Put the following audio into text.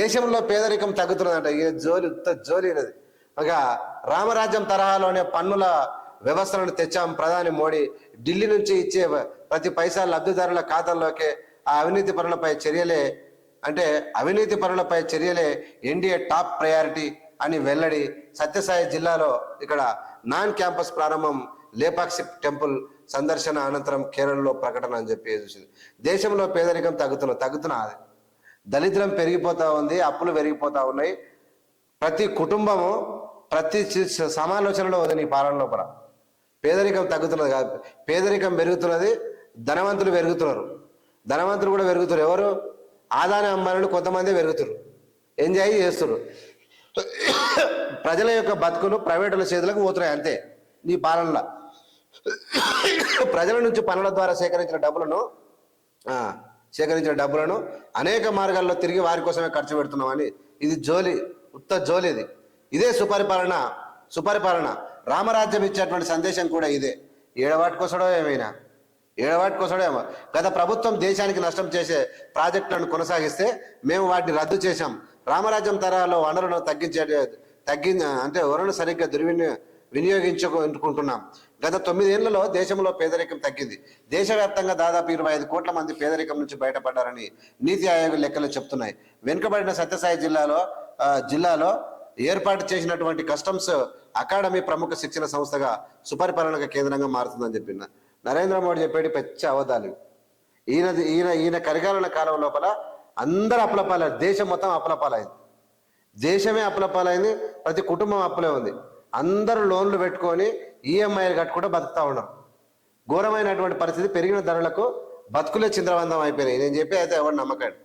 దేశంలో పేదరికం తగ్గుతున్నదంట. ఏ జోలి ఉత్త జోలి అనేది. ఒక రామరాజ్యం తరహాలోనే పన్నుల వ్యవస్థలను తెచ్చాం ప్రధాని మోడీ. ఢిల్లీ నుంచి ఇచ్చే ప్రతి పైసా లబ్ధిదారుల ఖాతాల్లోకే ఆ అవినీతి పనులపై చర్యలే అంటే అవినీతి పనులపై చర్యలే ఎన్డీఏ టాప్ ప్రయారిటీ అని వెల్లడి సత్యసాయి జిల్లాలో ఇక్కడ నాన్ క్యాంపస్ ప్రారంభం లేపాక్షిప్ టెంపుల్ సందర్శన అనంతరం కేరళలో ప్రకటన అని చెప్పి చూసింది. దేశంలో పేదరికం తగ్గుతున్న తగ్గుతున్నది దళిద్రం పెరిగిపోతూ ఉంది అప్పులు పెరిగిపోతూ ఉన్నాయి. ప్రతి కుటుంబము ప్రతి సమాలోచనలో ఉంది నీ పాలన లోపల. పేదరికం తగ్గుతున్నది కాదు. పేదరికం పెరుగుతున్నది ధనవంతులు పెరుగుతున్నారు. ధనవంతులు కూడా పెరుగుతారు ఎవరు? ఆదాయ అంబానీలు కొంతమంది పెరుగుతారు ఎంజాయ్ చేస్తున్నారు. ప్రజల యొక్క బతుకులు ప్రైవేటుల చేతులకు పోతున్నాయి అంతే నీ పాలనలో. ప్రజల నుంచి పనుల ద్వారా సేకరించిన డబ్బులను సేకరించిన డబ్బులను అనేక మార్గాల్లో తిరిగి వారి కోసమే ఖర్చు పెడుతున్నామని ఇది జోలి ఉత్త జోలి ఇది. ఇదే సుపరిపాలన సుపరిపాలన. రామరాజ్యం ఇచ్చేటువంటి సందేశం కూడా ఇదే. ఏడవాటికోసడో ఏమైనా? ఏడవాటికోసడో ఏమో. గత ప్రభుత్వం దేశానికి నష్టం చేసే ప్రాజెక్టులను కొనసాగిస్తే మేము వాటిని రద్దు చేశాం. రామరాజ్యం తరాల్లో వనరులను తగ్గించే తగ్గి అంటే వనరులు సరిగ్గా దుర్వినియోగం వినియోగించుకుంటున్నాం. గత తొమ్మిదేళ్ళలో దేశంలో పేదరికం తగ్గింది. దేశవ్యాప్తంగా దాదాపు ఇరవై ఐదు కోట్ల మంది పేదరికం నుంచి బయటపడ్డారని నీతి ఆయోగ్ లెక్కలు చెప్తున్నాయి. వెనుకబడిన సత్యసాయి జిల్లాలో ఆ, జిల్లాలో ఏర్పాటు చేసినటువంటి కస్టమ్స్ అకాడమీ ప్రముఖ శిక్షణ సంస్థగా సుపరిపాలన కేంద్రంగా మారుతుందని చెప్పిన నరేంద్ర మోడీ చెప్పేటి పెచ్చ అవధాలు. ఈయన ఈయన ఈయన కరిగాలన కాలం లోపల అందరూ అప్పులపాలైంది దేశం మొత్తం అప్లపాలైంది దేశమే అప్లపాలైంది ప్రతి కుటుంబం అప్పులే ఉంది. అందరూ లోన్లు పెట్టుకొని ఈఎంఐలు కట్టుకుంటూ బతుకుతా ఉన్నాం. ఘోరమైనటువంటి పరిస్థితి పెరిగిన ధరలకు బతుకులే చింద్రవందం అయిపోయినాయి. నేను చెప్పి అయితే ఎవరు నమ్మకండి.